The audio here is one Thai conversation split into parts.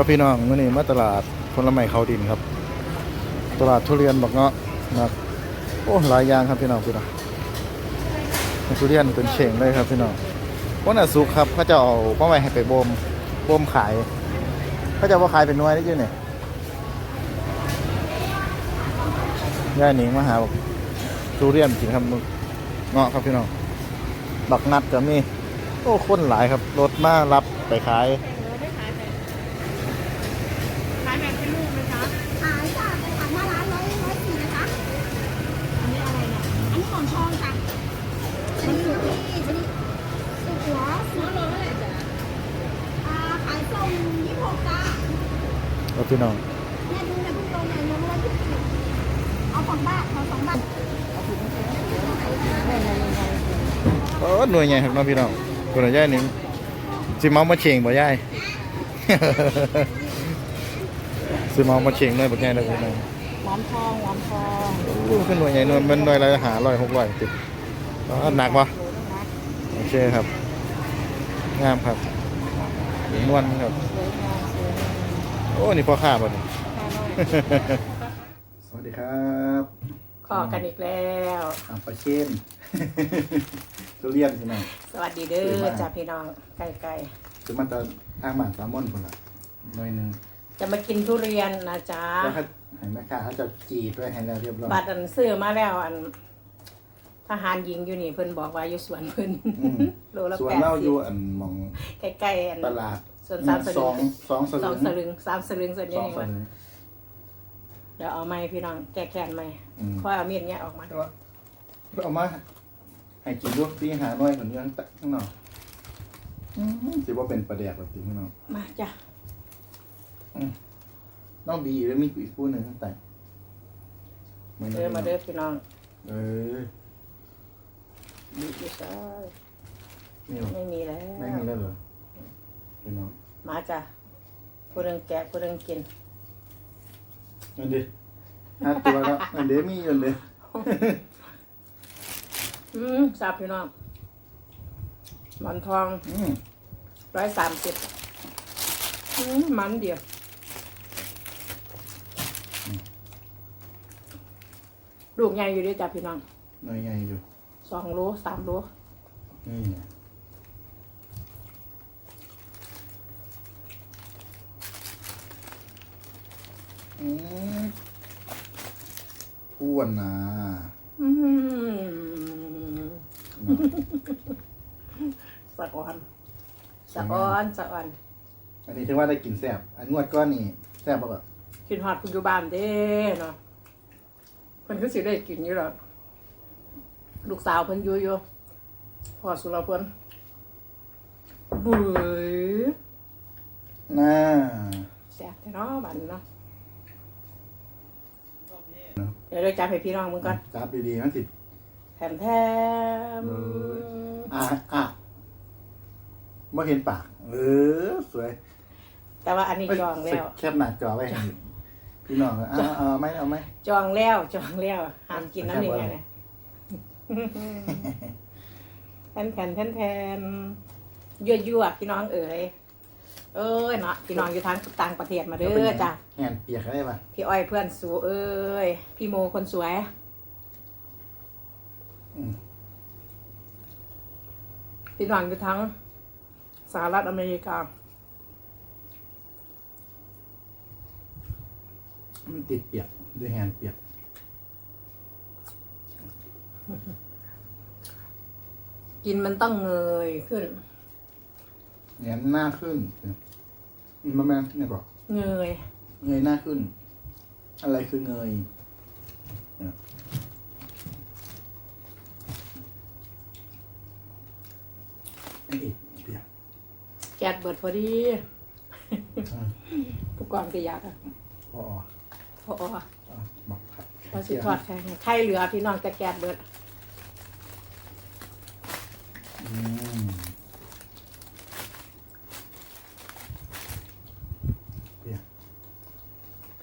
ก็พี่น้องมื่อนี้มาตลาดผลไม้เขาดินครับ ตลาดทุเรียนบักเงาะนะครับโอ้หลายอย่างครับพี่น้องพี่น้องทุเรียนเป็นเข่งเลยครับพี่น้องวันอาสุกครับเขาจะเอาป้าไว้ให้ไปบ่มบ่มขายเขาจะว่าขายเป็นน่วยได้ยังไงย่าหนิงมาหาบอกทุเรียนกินครับเงาะครับพี่น้องบักนัดก็มีโอ้คนหลายครับรถมารับไปขายแบบขายแบบเป็นลูกไหมคะ ขายจ้ะไปขายหน้าร้านร้อยร้อยสี่นะคะ อันนี้อะไรเนี่ย อันนี้หมอนทองจ้ะอันนี้อยู่ที่อันนี้สุกแล้ว ซื้อโลเท่าไหร่จ๊ะ อ่าขายส่งยี่สิบหกจ้ะ ครับ พี่น้องเนี่ยดูเนี่ยเพิ่งลงเนี่ยลงร้อยยี่สิบเอาสองบาทเอาสองบาทเออหน่วยใหญ่ครับน้องพี่น้องคนละย่ายหนึ่งสิเมามาเชงบ่ย่ายสิเมามาเชงหน่อยบ่ย่ายเลยพี่น้องหวานทองหวานทองอู้ขึ้นหน่วยใหญ่หน่วยมันหน่วยละหาร้อยหกร้อยติดอ๋อหนักปะโอเคครับ งามครับนวลครับ โอ้ นี่พ่อข้าบ่นี่ห้าร้อยสวัสดีครับขอกันอีกแล้ว อ่างปลาเช่น ทุเรียนใช่ไหม สวัสดีเด้อจ้าพี่น้องไก่ไก่คือมันจะทางบ้านสามมอนคนละหน่วยหนึ่งจะมากินทุเรียนนะจ๊ะแล้วเขาให้แม่ค้าเขาจะจีดไว้ให้แล้วเรียบร้อยบัตรอันซื้อมาแล้วอัน ทหารหญิงอยู่นี่เพิ่นบอกว่าอยู่สวนเพิ่นอืมโลละส่วนแปดเราอสิยู่บอันหมองใกล้ๆอันตลาด ส่วนสามสสลึองงสองสสองลึงสลึงสามสลึงส่วนใหสญ่องนี่สว่าลึง เดี๋ยวเอาไม้พี่น้องแก้แค้นไม้อืม ค่อยเอามีดเนี้ยออกมาแต่ว่าเอามาให้กินด้วยปีหาหน่อยเหมือนยังตักข้างนอกอืมสิว่าเป็นประเดียกแบบตีข้างนอกมาจ้ะน้องบีแล้วมีอีกผู้หนึ่งข้างใต้เดินมาเด้อพี่น้องเออมีอยู่ซ้ายนี่หรอไม่มีแล้วไม่มีแล้วเหรอ พี่น้องมาจ้ะผู้เรื่องแกะผู้เรื่องกินอันเดียห้าตัวแล้วอันเดียมีอยู่อันเดียอืมทราบพี่น้องหมอนทองอืมร้อยสามสิบอืมมันเดียว ลูกใหญ่อยู่ด้วยจ้ะพี่น้องหน่อยใหญ่อยู่สองโลสามโลนี่ อืมอ้วนนะอืมสะออนสะออนสะออนอันนี้ถือว่าได้กินแซ่บอันนวดก้อนนี่แซ่บปะแบบกินฮอดคุณอยู่บ้านเด้เนาะเพิ่นคือสิได้กินอยู่หรอกลูกสาวเพิ่นอยู่อยู่พ่อสุรพลบุ้ยน่าแซ่บแต่เนาะบัดนเนาะเดี๋ยวเราจับให้พี่น้องมึงก่อนจับดีๆมันสิแถมแถมเออะอะไม่เห็นปากเออสวย แต่ว่าอันนี้จองแล้วแคบหน้าจอไว้ให้พี่น้องเอาเอาเอาไหมเอาไหมจองแล้วจองแล้วห้ามกินน้ำหนึ่งไงเนี่ยแทนแทนแทนแทนยั่วยั่วๆพี่น้องเอ๋ย เอ้ยเนาะพี่น้องอยู่ทางต่างประเทศมาเด้อจ้ะแอนเปียกได้ปะพี่อ้อยเพื่อนสูเอ้ยพี่โมคนสวยอืมพี่น้องอยู่ทั้งสหรัฐอเมริกามันติดเปียกด้วยแฮนเปียกกินมันต้องเงยขึ้นแงนหน้าขึ้นอื มมาแม่นเนี่ยบอกเงย เงยหน้าขึ้น อะไรคือเงยเนี่ยนี่อีกเปียกแกดเบิดพอดีอ่าผู้กองก็อยากอะพอพออะบอกครับพอสิทอดไข่ให้ไข่เหลือพี่น้องจะแกดเบิด อืมเปียก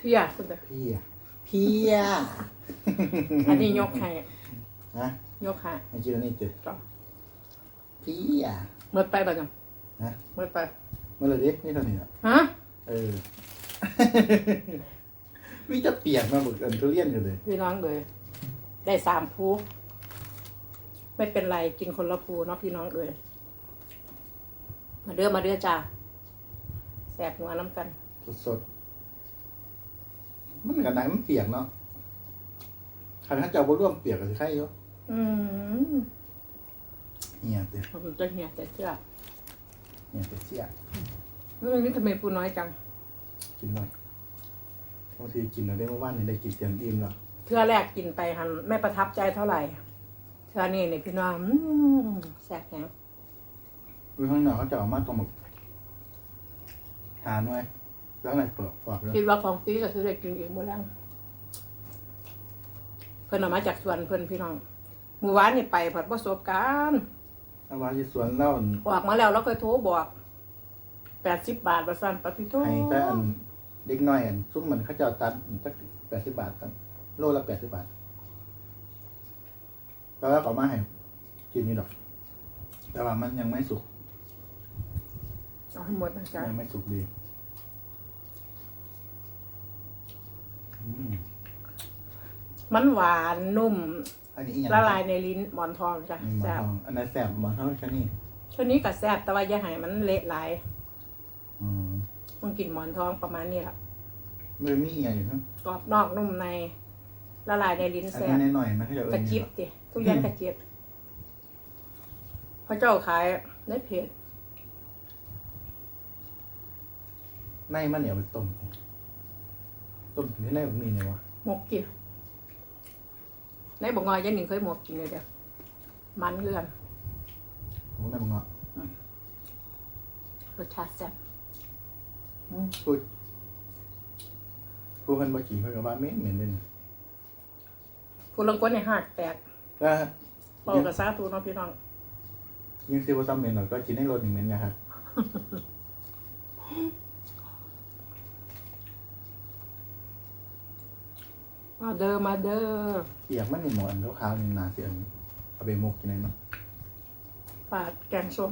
พี่อะคุณแต่พี่อะพี่อะอันนี้ยกให้นะยกให้ให้กินอันนี้เจอจ้ะพี่อะเมื่อไปบ่จังนะเมื่อไปเมื่อไหรดินี่เท่านี้อะฮะเออมีจะเปียกมาหมึกอันทุเรียนอยู่เลยพี่น้องเลย ได้สามภูไม่เป็นไรกินคนละภูเนาะพี่น้องเลยมาเด้อมาเด้อจ้าแสบหัวน้ำกัน สดๆ มันกับหนังมันเปียกเนาะคันถ้าเจ้าบ่ร่วมเปียกก็สิไข่อยู่อืมเหี่ยเด้ผมจะเหี่ยแต่เชื่อเหี่ยเด้เสียเรื่องนี้ทำไมปูน้อยจัง กินหน่อยบางทีกินแล้วได้เมื่อวานนี่ได้กินเต็มอิ่มแล้วเทื่อแรกกินไปหันไม่ประทับใจเท่าไหร่เทื่อนี้เนี่ยพี่น้องอืมแสบแหงดูข้างนอกเขาจะเอามาตรงแบบหาหน่อย แล้วข้างในเปิดปากเลยคิดว่าของฟรีก็คือได้กินเองหมดแล้วเพิ่นเอามาจากสวนเพิ่นพี่น้องเมื่อวานนี่ไปผัดประสบการณ์เอาไว้ที่สวนเล่าออกมาแล้วเราก็โทรบอกแปดสิบบาทประสันปฏิโทให้แต่อันเด็กน้อยอันซุ้มมันเขาจะเอาตัดสักแปดสิบบาทกันโลละแปดสิบบาทแล้วก็เอามาให้กินนี่ดอก แต่ว่ามันยังไม่สุกเอาให้หมดนะจ๊ะยังไม่สุกดี มมันหวานนุ่ม อันนี้อีกอย่างละลายในลิ้นหมอนทองจ้ะอืมหมอนแซ่บทองอันนั้นแสบหมอนทองแค่นี้ช่วงนี้ก็แซ่บแต่ว่าอย่าให้มันเละหลายอืมมึงกินหมอนทองประมาณนี้แหละเลยมีอีกอย่างอยู่นะกรอบนอกนุ่มใน ละลายในลิ้นอันแซ่บนี้หน่อยๆมันก็จะเอิกระญจิบดิทุกอย่างกระจิบพระเจ้าขายในเพจในมันเหนียวไปต้ม ต้มถึงที่ในมันมีเนี่ยวะหมกกินในบอกงอยยันหนิงเคยหมกกินเลยเดียวมันเลื่อนโอ้ในมันเงาะรสชาติแซ่บอืมพูดพูดกันเมื่อกี้เขาก็ว่าเหม็นเหม็นเลยผู้ลังก้นในหักแตกก็เป่ากับซาตูเน้องพี่น้องยิ่งซีว่าซ้ำเหม็นหน่อยก็กินให้รสหนึ่งเหม็นนะครั มาเด้อมาเด้อเปียกมันนี่หมอนขาวๆนี่นาเสียนเอาไปหมกกินไหนเนาะปาดแกงส้ม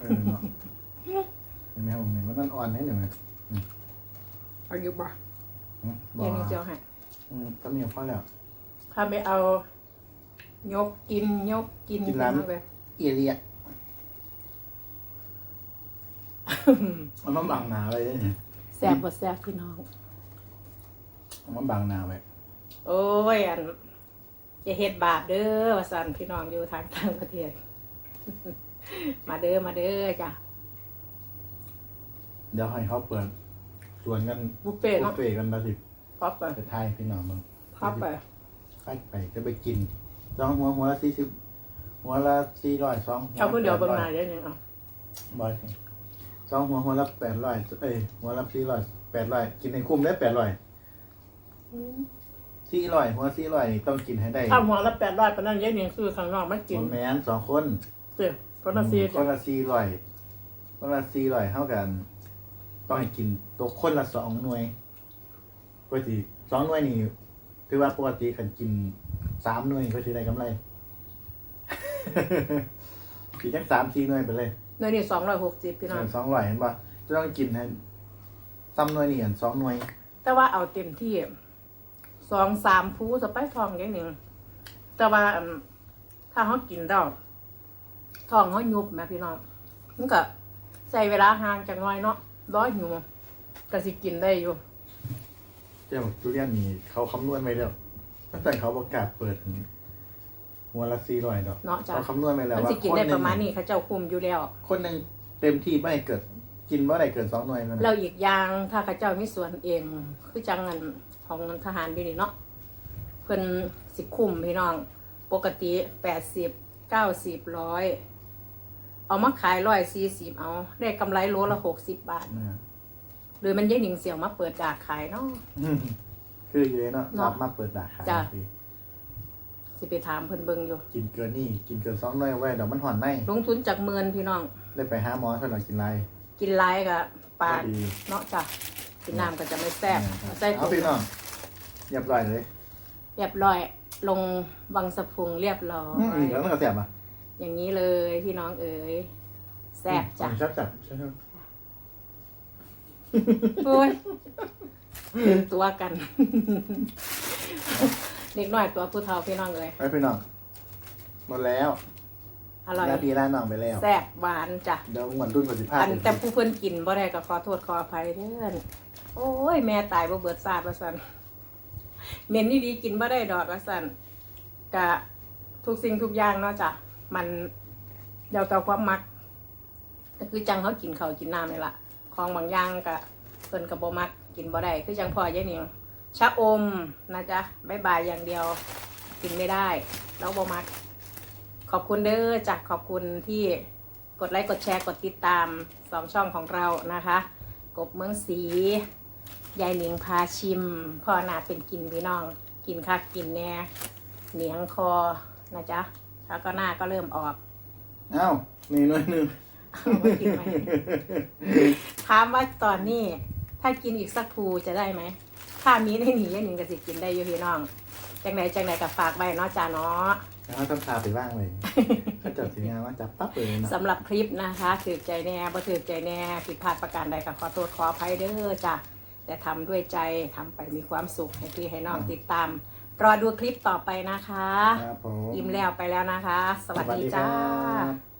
เออเนาะเห็นไหมผมเห็นว่ามันอ่อนให้หนึ่งเลยเอาอยู่บ่อืมบอเดี๋ยวนี้เจียวให้อืมก็มีพอแล้วถ้าไม่เอา ยกกินยกกินกินร้านเลยเอียเรียมันมาบังหนาไว้เลยเนี่ยแซ่บบ่แซ่บพี่น้องมันมาบังหนาไว้ โอ้ยอันอย่าเฮ็ดบาปเด้อว่าสั่นพี่น้องอยู่ทางต่างประเทศ มาเด้อมาเด้อจ้ะเดี๋ยวให้เขาเปิดสวนกันบุฟเฟ่ต์บุเนาะฟเฟ่ต์กันมาสิพับไปไปไทยพี่น้องมึงพับไปไปไปจะไปกินสองหัวหัวละสี่สิบหัวละสี่ร้อยสองหัวเอาคนเดียวแปเบิ่งร้อหน้าเดี๋ยวนี้เอาบอยสองหัวหัวละแปดร้อยเอ้ยหัวละสี่ร้อยแปดร้อยกินในคุ้มได้แปดร้อย สี่ร้อยหัวสี่ร้อยนี่ต้องกินให้ได้ถ้าหัวละ800ปานนั้นเดี๋ยอะนี่คือข้างนอกมันกินหัวแมนสองคนเจ้คนละซีคจ้ะนละสี่ร้อยคนละสี่ร้อยเท่ากัน ต้องให้กินตัวคนละสองหน่วยปกติสองหน่วยนี่ถือว่าปกติขันกินสามหน่วยก็จะได้กำไรกินจักสามสี่หน่วยไปเลยเนยนี่260พี่น้องสองร้อยเห็นปะจะต้องกินให้ซ้ำหน่วยนี่อันสองหน่วย แต่ว่าเอาเต็มที่ สองสามผู้สไปทองอย่างหนึ่งแต่ว่าอันถ้าเขากินดอกทองเขายุบแม่พี่น้องมันก็ใส่เวลาห่างจากหน้อยเนาะร้อยหิวก็สิกินได้อยู่เจ้าบอกทุเรียนนี่เขาคำนวณไว้แล้วตั้งแต่เขาประกาศเปิดหัวละสี่ร้อยดอกเนาะจ้ะเขาคำนวณไว้แล้วมันว่าสิกินคนได้หนึ่ประงมาณนี้เขาเจ้าคุมอยู่แล้ว คนหนึ่งเต็มที่ไม่ให้เกิดกินว่าไหนเกินสองหน่วยนั่นแล้นะวอีกอย่างถ้าเขาเจ้ามีสวนเอง คือจังเงิน ของทหารอยู่นี่เนาะเพิ่นสิคุมพี่น้อง ปกติแปดสิบเก้าสิบร้อยเอามาขายร้อยสี่สิบเอา ได้กำไรโลละหกสิบบาทนะหรือมันยี่หนิงเสี่ยวมาเปิดดากขายเนาะอืมคืออยู่เลยเนาะเนาะรับมาเปิดด่าขายจ้ะทีสิไปถามเพิ่นเบิงอยู่ กินเกินนี่ กินเกินสองหน่วยไว้เดี๋ยวมันห่อนในลงทุนจากเมือนพี่น้อง ได้ไปหาหมอเท่าไหร่กินไรกินไรกับปลาก็ดีเนาะจ้ะกินน้ำก็จะไม่แซ่บเอาใส่เอาถุงพี่น้อง เรียบร้อยเลยเรียบร้อย ลงวังสะพุงเรียบร้ออืมยแล้วมันก็แสบอะอย่างนี้เลยพี่น้องเอ๋ยแซ่บจ้ะชอบจับชอบโอ้ยตื่นตัวกัน เด็กน้อยตัวผู้เฒ่าพี่น้องเลยไปพี่น้องหมดแล้วอร่อยหน้าพี่ร้านน้องไปแล้วแซ่บหวานจ้ะ เดี๋ยววันรุ่นกว่าสิบห้าอันแต่ผู้เพิ่นกินบ่ได้ก็ขอโทษขออภัยเด้อโอ้ย แม่ตายบ่เบิดซาดว่าซั่น เมนนี่ดีกินบ่ได้ดอกว่าซั่นกะทุกสิ่งทุกอย่างเนาะจ้ะมันเดี๋ยวกับความมักก็คือจังเขากินเขากินน้ำนี่ละของบางอย่างก็เพิ่นก็บ่มักกินบ่ได้คือจังพอยายหนิงชะอมนะจ๊ะบายบายอย่างเดียวกินไม่ได้ แล้วบ่มัก ขอบคุณเด้อจ้ะขอบคุณที่กดไลค์กดแชร์กดติดตามสองช่องของเรานะคะ กบเมืองสี ยายหนิงพาชิม พ่อนาเป็นกินพี่น้อง กินคักกินแน่เหนียงคอนะจ๊ะ แล้วก็หน้าก็เริ่มออกเอ้ามีหน่วยหนึ่งเอาไว้กินไหมถามว่าตอนนี้ ถ้ากินอีกสักภูจะได้ไหม ถ้ามีในหนียายหนิงก็สิกินได้อยู่พี่น้อง จังไหนจังไหนกับฝากไว้เนาะจ้าเนาะ แล้วเขาต้องพาไปบ้างเลยเขาจัดสีงานว่าจับปั๊บเลยนะสำหรับคลิปนะคะถือใจแน่บ่ถือใจแน่ผิดพลาดประการใดก็ขอโทษขออภัยเด้อจ้ะ แต่ทำด้วยใจทำไปมีความสุขให้พี่ให้น้องติดตาม รอดูคลิปต่อไปนะคะ ครับผม อิ่มแล้วไปแล้วนะคะ สวัสดีจ้าครับ